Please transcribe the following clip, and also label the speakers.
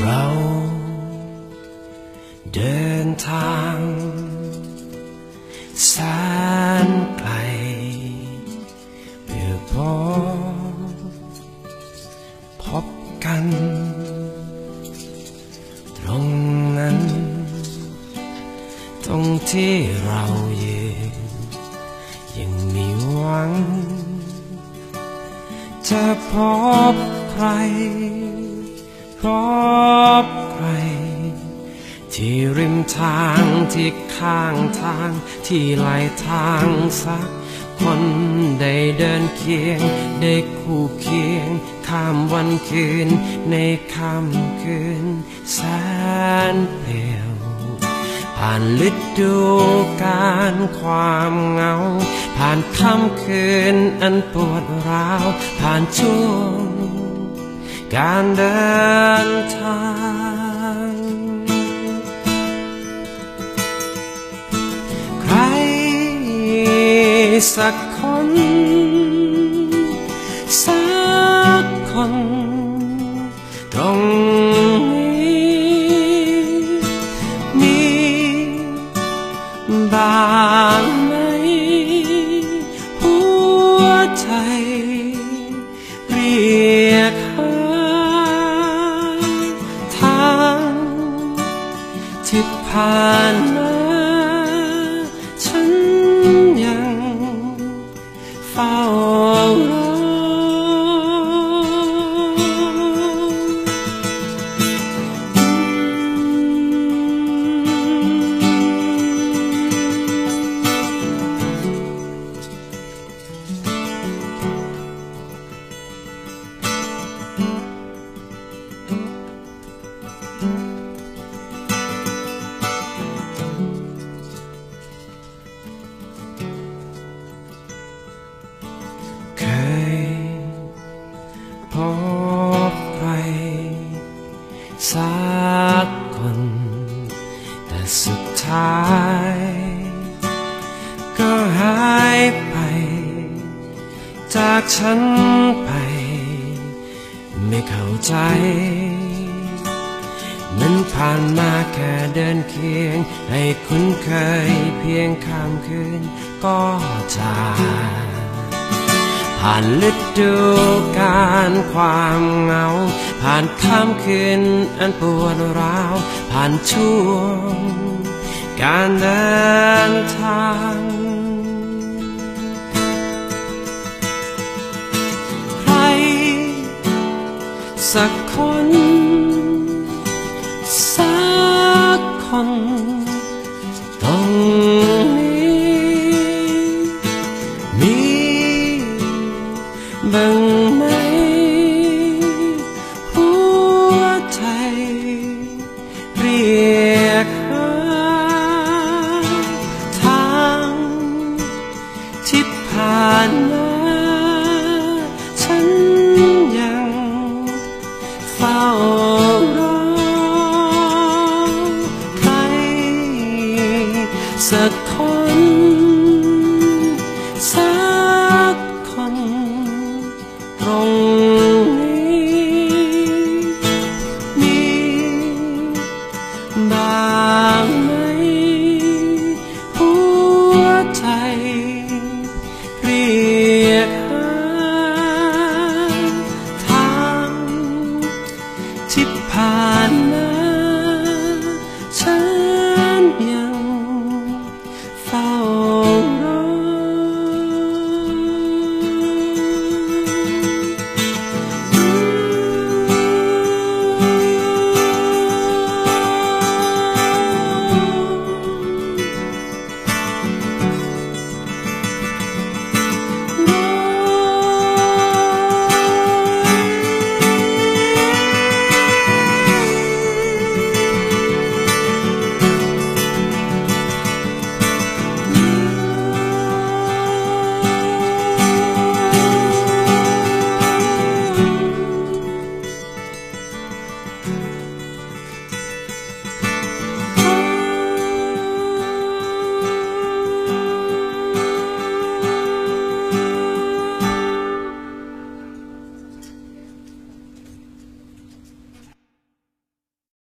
Speaker 1: เราเดินทางแสนไกลเพื่อพบพบกัน ตรงนั้น ตรงที่เรา จะพบใคร พบใคร ที่ริมทางที่ข้างทางที่ไหลทางสักคนได้เดินเคียง ได้คู่เคียง ข้ามวันคืน ในค่ำคืนแสนเปลี่ยว ผ่านฤดูการความเหงา ผ่านค่ำคืนอันปวดร้าว ผ่านช่วงการเดินทางใครสักคน สักคน ฉันไป ไม่เข้าใจ มันผ่านมาแค่เดินเคียง ให้คุ้นเคยเพียงข้ามคืนก็จากผ่านฤดูการความเหงา ผ่านค่ำคืนอันปวดร้าว ผ่านช่วง การเดินทาง สักคน สักคนตรงนี้มีารอใครสักคน ผ่านมา